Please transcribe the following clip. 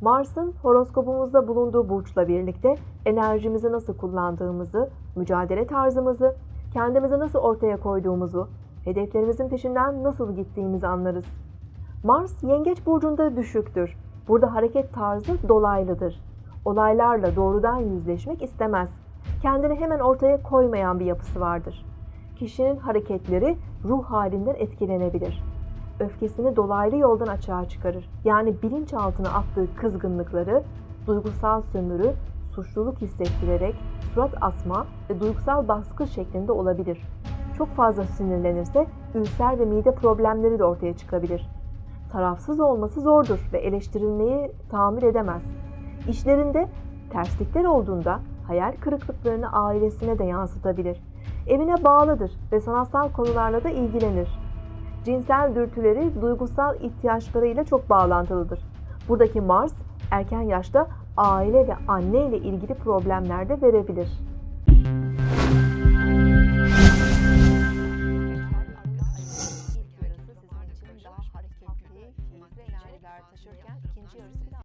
Mars'ın horoskopumuzda bulunduğu burçla birlikte enerjimizi nasıl kullandığımızı, mücadele tarzımızı, kendimizi nasıl ortaya koyduğumuzu, hedeflerimizin peşinden nasıl gittiğimizi anlarız. Mars Yengeç burcunda düşüktür. Burada hareket tarzı dolaylıdır. Olaylarla doğrudan yüzleşmek istemez. Kendini hemen ortaya koymayan bir yapısı vardır. Kişinin hareketleri ruh halinden etkilenebilir. Öfkesini dolaylı yoldan açığa çıkarır. Yani bilinçaltına attığı kızgınlıkları duygusal sömürü, suçluluk hissettirerek surat asma ve duygusal baskı şeklinde olabilir. Çok fazla sinirlenirse ülser ve mide problemleri de ortaya çıkabilir. Tarafsız olması zordur ve eleştirilmeyi tahammül edemez. İşlerinde terslikler olduğunda hayal kırıklıklarını ailesine de yansıtabilir. Evine bağlıdır ve sanatsal konularla da ilgilenir cinsel dürtüleri duygusal ihtiyaçlarıyla çok bağlantılıdır. Buradaki Mars erken yaşta aile ve anne ile ilgili problemlerde verebilir.